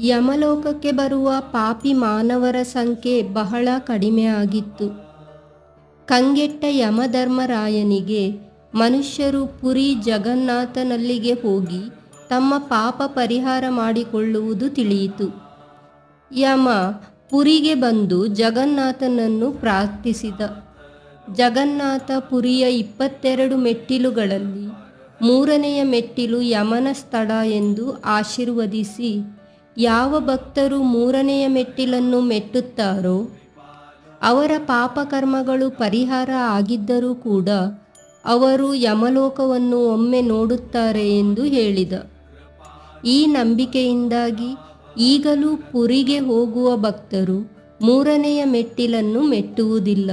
ಯಮಲೋಕಕ್ಕೆ ಬರುವ ಪಾಪಿ ಮಾನವರ ಸಂಖ್ಯೆ ಬಹಳ ಕಡಿಮೆ ಆಗಿತ್ತು ಕಂಗೆಟ್ಟ ಯಮಧರ್ಮರಾಯನಿಗೆ ಮನುಷ್ಯರು ಪುರಿ ಜಗನ್ನಾಥನಲ್ಲಿಗೆ ಹೋಗಿ ತಮ್ಮ ಪಾಪ ಪರಿಹಾರ ಮಾಡಿಕೊಳ್ಳುವುದು ತಿಳಿಯಿತು. ಯಮ ಪುರಿಗೆ ಬಂದು ಜಗನ್ನಾಥನನ್ನು ಪ್ರಾರ್ಥಿಸಿದ. ಜಗನ್ನಾಥ ಪುರಿಯ ಇಪ್ಪತ್ತೆರಡು ಮೆಟ್ಟಿಲುಗಳಲ್ಲಿ ಮೂರನೆಯ ಮೆಟ್ಟಿಲು ಯಮನ ಸ್ಥಳ ಎಂದು ಆಶೀರ್ವದಿಸಿ ಯಾವ ಭಕ್ತರು ಮೂರನೆಯ ಮೆಟ್ಟಿಲನ್ನು ಮೆಟ್ಟುತ್ತಾರೋ, ಅವರ ಪಾಪಕರ್ಮಗಳು ಪರಿಹಾರ ಆಗಿದ್ದರೂ ಕೂಡ ಅವರು ಯಮಲೋಕವನ್ನು ಒಮ್ಮೆ ನೋಡುತ್ತಾರೆ ಎಂದು ಹೇಳಿದ. ಈ ನಂಬಿಕೆಯಿಂದಾಗಿ ಈಗಲೂ ಪುರಿಗೆ ಹೋಗುವ ಭಕ್ತರು ಮೂರನೆಯ ಮೆಟ್ಟಿಲನ್ನು ಮೆಟ್ಟುವುದಿಲ್ಲ.